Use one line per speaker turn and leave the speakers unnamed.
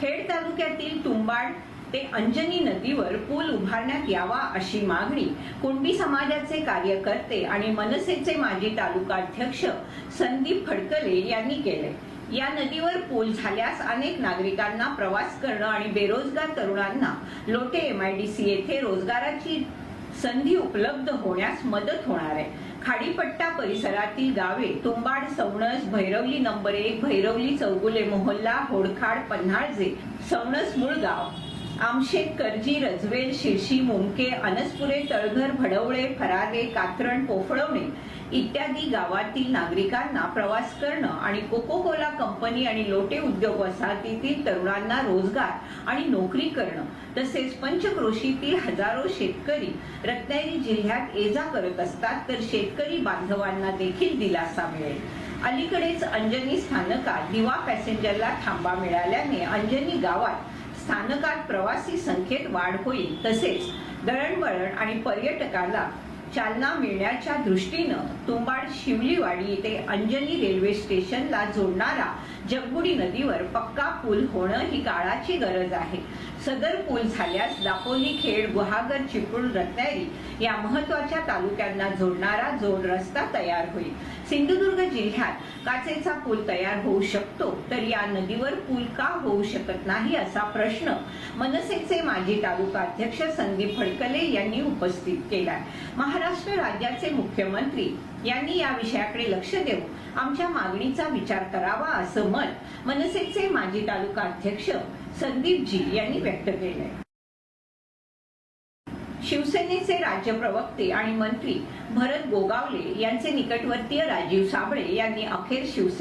खेड तालुक्यातील तुंबाड ते अंजनी नदीवर पूल उभारण्यात यावा अशी मागणी कुणबी समाजाचे कार्यकर्ते आणि मनसेचे माजी तालुका अध्यक्ष संदीप फडकले यांनी केले. या नदीवर पूल झाल्यास अनेक नागरिकांना प्रवास करणं आणि बेरोजगार तरुणांना लोटे एमआयडीसी येथे रोजगाराची संधी उपलब्ध होण्यास मदत होणार आहे. खाडीपट्टा परिसरातील गावे तुंबाड सवणस भैरवली नंबर एक भैरवली चौगुले मोहल्ला होडखाड पन्हाळजे सवणस मुळगाव आमशेत करजी रजवेल शिरशी मुमके अनसपुरे तळघर भडवळे फरारे कात्रण पोफळवणे इत्यादी गावातील नागरिकांना प्रवास करणं आणि कोको कोला कंपनी आणि लोटे उद्योग वसाहतीतील तरुणांना रोजगार आणि नोकरी करणं तसेच पंचक्रोशीतील हजारो शेतकरी रत्नागिरी जिल्ह्यात ये जा करत असतात तर शेतकरी बांधवांना देखील दिलासा मिळेल. अलीकडेच अंजनी स्थानकात दिवा पॅसेंजरला थांबा मिळाल्याने अंजनी गावात स्थानकात प्रवासी संख्येत वाढ होईल. तसेच दळणवळण आणि पर्यटकाला चालना मिळण्याच्या दृष्टीनं तुंबाड शिवलीवाडी येथे अंजनी रेल्वे स्टेशनला जोडणारा जगबुडी नदीवर पक्का पूल होणं ही काळाची गरज आहे. सदर पूल झाल्यास दापोली खेड गुहागर चिपळूण रत्नागिरी या महत्त्वाच्या तालुक्यांना जोडणारा जोड रस्ता तयार होईल. सिंधुदुर्ग जिल्ह्यात काचेचा पूल तयार होऊ शकतो तर या नदीवर पूल का होऊ शकत नाही असा प्रश्न मनसेचे माजी तालुका अध्यक्ष संदीप फडकले यांनी उपस्थित केलाय. महाराष्ट्र राज्याचे मुख्यमंत्री यांनी या विषयाकडे लक्ष देऊन आमच्या मागणीचा विचार करावा असं मत मनसेचे माजी तालुका अध्यक्ष संदीपजी यांनी व्यक्त केलंय. शिवसेनेचे राज्य प्रवक्ते आणि मंत्री भरत गोगावले यांचे निकटवर्तीय राजीव साबळे यांनी अखेर शिवसेना